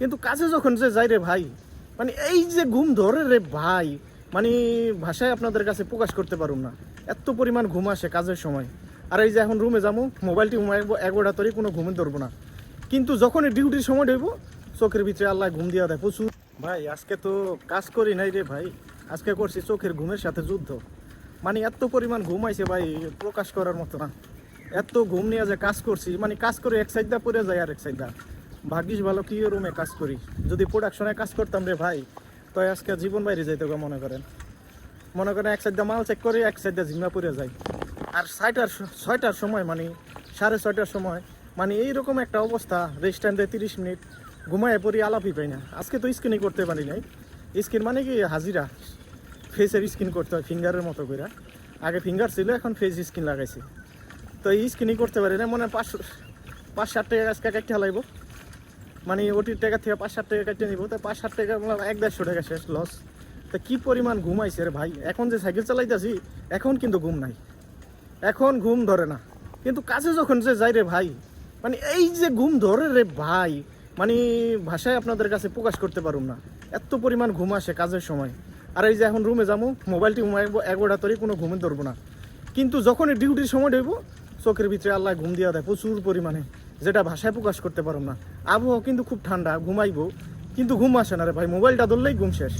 কিন্তু কাজে যখন যে যাই রে ভাই মানে এই যে ঘুম ধরে রে ভাই মানে ভাষায় আপনাদের কাছে প্রকাশ করতে পারুম না। এত পরিমাণ ঘুম আসে কাজের সময়। আর এই যে এখন রুমে যাব মোবাইলটি এগারোটা তরে কোনো ঘুমে ধরবো না। কিন্তু যখন ডিউটির সময় হইব চোখের ভিতরে আল্লাহ ঘুম দিয়া দেয়, প্রচুর। ভাই, আজকে তো কাজ করি নাই রে ভাই। আজকে করছি চোখের ঘুমের সাথে যুদ্ধ। মানে এত পরিমাণ ঘুম আইছে ভাই, প্রকাশ করার মতো না। এত ঘুম নিয়ে যে কাজ করছি মানে কাজ করে এক সাইডটা পরে যায় আর এক সাইডটা। ভাগ্যিস ভালো কি রুমে কাজ করি? যদি প্রোডাকশনে কাজ করতাম রে ভাই তো আজকে জীবন বাইরে যাইতে মনে করেন। মনে করেন এক সাইডটা মাল চেক করে, এক সাইডটা জিম্মা পড়ে যায় আর ছয়টার ছয়টার সময় মানে সাড়ে ছয়টার সময় মানে এইরকম একটা অবস্থা রেস্ট টাইম দেয় তিরিশ মিনিট, ঘুমায় পড়ি, আলাপই পাই না। আজকে তো স্ক্রিনই করতে পারি নাই। স্ক্রিন মানে কি, হাজিরা। ফেসের স্ক্রিন করতে হয় ফিঙ্গারের মতো করে আগে ফিঙ্গার ছিল, এখন ফেস স্ক্রিন লাগাইছি। তো এই স্ক্রিনই করতে পারি না, মনে হয় পাঁচশো পাঁচ ষাট টাকা আজকে কাটতে হালাইব মানে ওটির টাকা থেকে পাঁচ ষাট টাকা কাটতে নিব। তো পাঁচ ষাট টাকা মানে এক দেড়শো টাকা শেষ লস তা কি পরিমাণ ঘুমাইছে রে ভাই? এখন যে সাইকেল চালাইতেছি, এখন কিন্তু ঘুম নাই। এখন ঘুম ধরে না। কিন্তু কাজে যখন যে যাই রে ভাই মানে এই যে ঘুম ধরে রে ভাই মানে ভাষায় আপনাদের কাছে প্রকাশ করতে পারুম না। এত পরিমাণ ঘুম আসে কাজের সময়। আর এই যে এখন রুমে যাব মোবাইলটি ঘুমাইবো এগারোটা তরে কোনো ঘুমে ধরবো না। কিন্তু যখনই ডিউটির সময় হইব চোখের ভিতরে আল্লাহ ঘুম দিয়া দেয় প্রচুর পরিমাণে। যেটা ভাষায় প্রকাশ করতে পারো না। আবহাওয়া কিন্তু খুব ঠান্ডা, ঘুমাইবো। কিন্তু ঘুম আসে না রে ভাই, মোবাইলটা ধরলেই ঘুম শেষ।